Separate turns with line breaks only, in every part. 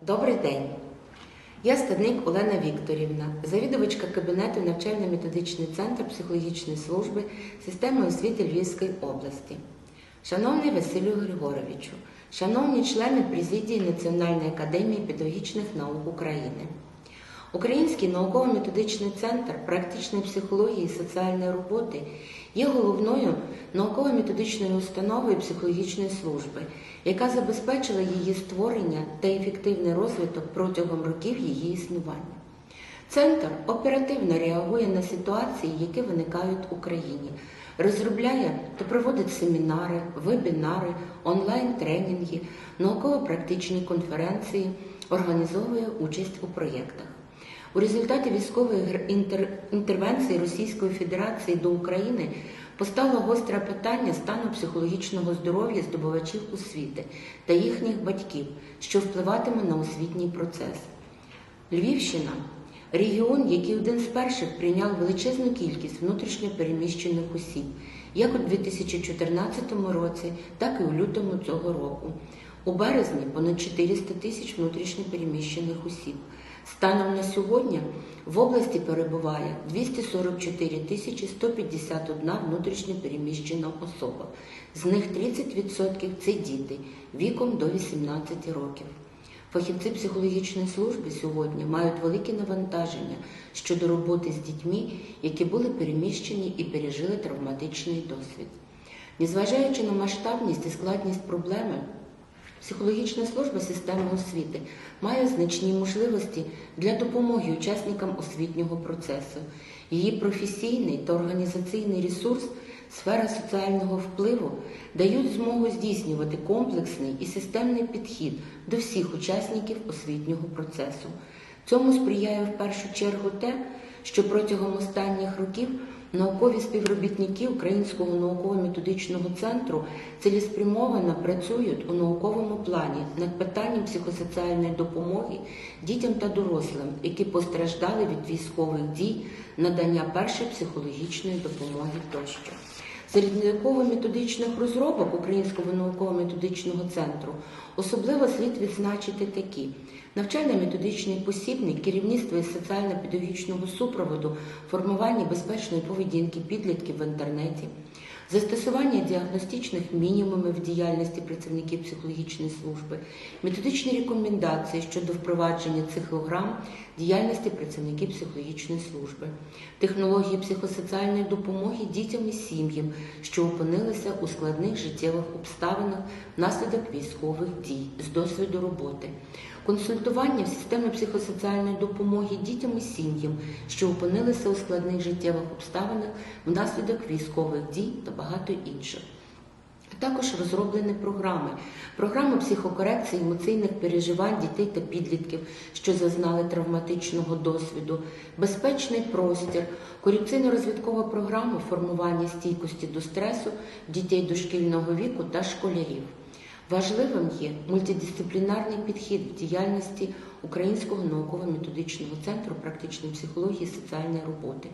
Добрий день. Я стадник Олена Вікторівна, завідувачка кабінету навчально-методичний центр психологічної служби системи освіти Львівської області. Шановний Василю Григоровичу, шановні члени президії Національної академії педагогічних наук України. Український науково-методичний центр практичної психології і соціальної роботи є головною науково-методичною установою психологічної служби, яка забезпечила її створення та ефективний розвиток протягом років її існування. Центр оперативно реагує на ситуації, які виникають в Україні, розробляє та проводить семінари, вебінари, онлайн-тренінги, науково-практичні конференції, організовує участь у проєктах. У результаті військової інтер- інтервенції Російської Федерації до України постало гостре питання стану психологічного здоров'я здобувачів освіти та їхніх батьків, що впливатиме на освітній процес. Львівщина регіон, який один з перших прийняв величезну кількість внутрішньо переміщених осіб, як у 2014 році, так і у лютому цього року. У березні понад 400 тисяч внутрішньо переміщених осіб. Станом на сьогодні в області перебуває 244 тисячі 151 внутрішньо переміщена особа. З них 30% це діти віком до 18 років. Фахівці психологічної служби сьогодні мають велике навантаження щодо роботи з дітьми, які були переміщені і пережили травматичний досвід. Незважаючи на масштабність і складність проблеми, психологічна служба системи освіти має значні можливості для допомоги учасникам освітнього процесу. Її професійний та організаційний ресурс, сфера соціального впливу дають змогу здійснювати комплексний і системний підхід до всіх учасників освітнього процесу. Цьому сприяє в першу чергу те, що протягом останніх років наукові співробітники Українського науково-методичного центру цілеспрямовано працюють у науковому плані над питанням психосоціальної допомоги дітям та дорослим, які постраждали від військових дій, надання першої психологічної допомоги тощо. Серед науково-методичних розробок Українського науково-методичного центру. Особливо слід відзначити такі: навчально-методичний посібник, керівництво із соціально-педагогічного супроводу, формування безпечної поведінки підлітків в інтернеті, застосування діагностичних мінімумів в діяльності працівників психологічної служби, методичні рекомендації щодо впровадження цихлограм діяльності працівників психологічної служби, технології психосоціальної допомоги дітям і сім'ям, що опинилися у складних життєвих обставинах внаслідок військових дій з досвіду роботи, консультування в системі психосоціальної допомоги дітям і сім'ям, що опинилися у складних життєвих обставинах внаслідок військових дій та багато інших. Також розроблені програми, програми психокорекції емоційних переживань дітей та підлітків, що зазнали травматичного досвіду, безпечний простір, корекційно-розвідкова програма формування стійкості до стресу дітей дошкільного віку та школярів. Важливим є мультидисциплінарний підхід в діяльності Українського науково-методичного центру практичної психології і соціальної роботи.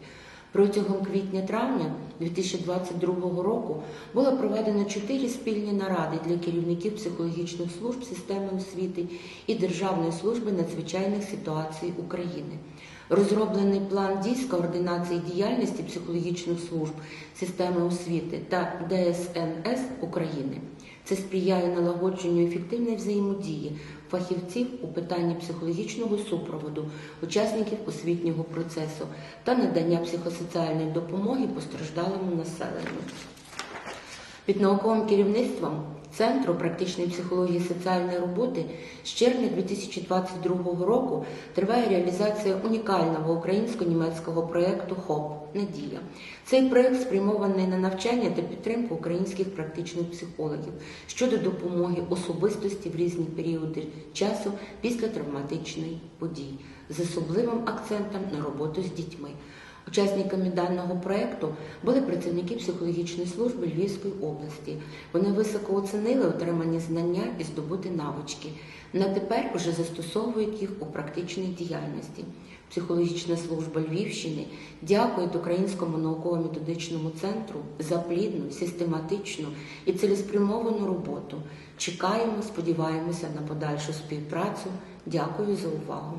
Протягом квітня-травня 2022 року було проведено чотири спільні наради для керівників психологічних служб системи освіти і Державної служби надзвичайних ситуацій України. Розроблений план дій з координації діяльності психологічних служб системи освіти та ДСНС України. Це сприяє налагодженню ефективної взаємодії фахівців у питанні психологічного супроводу, учасників освітнього процесу та надання психосоціальної допомоги постраждалому населенню. Під науковим керівництвом Центру практичної психології і соціальної роботи з червня 2022 року триває реалізація унікального українсько-німецького проєкту ХОП Надія. Цей проєкт спрямований на навчання та підтримку українських практичних психологів щодо допомоги особистості в різні періоди часу після травматичної події з особливим акцентом на роботу з дітьми. Учасниками даного проекту були працівники психологічної служби Львівської області. Вони високо оцінили отримані знання і здобути навички. На тепер уже застосовують їх у практичній діяльності. Психологічна служба Львівщини дякує Українському науково-методичному центру за плідну, систематичну і цілеспрямовану роботу. Чекаємо, сподіваємося на подальшу співпрацю. Дякую за увагу.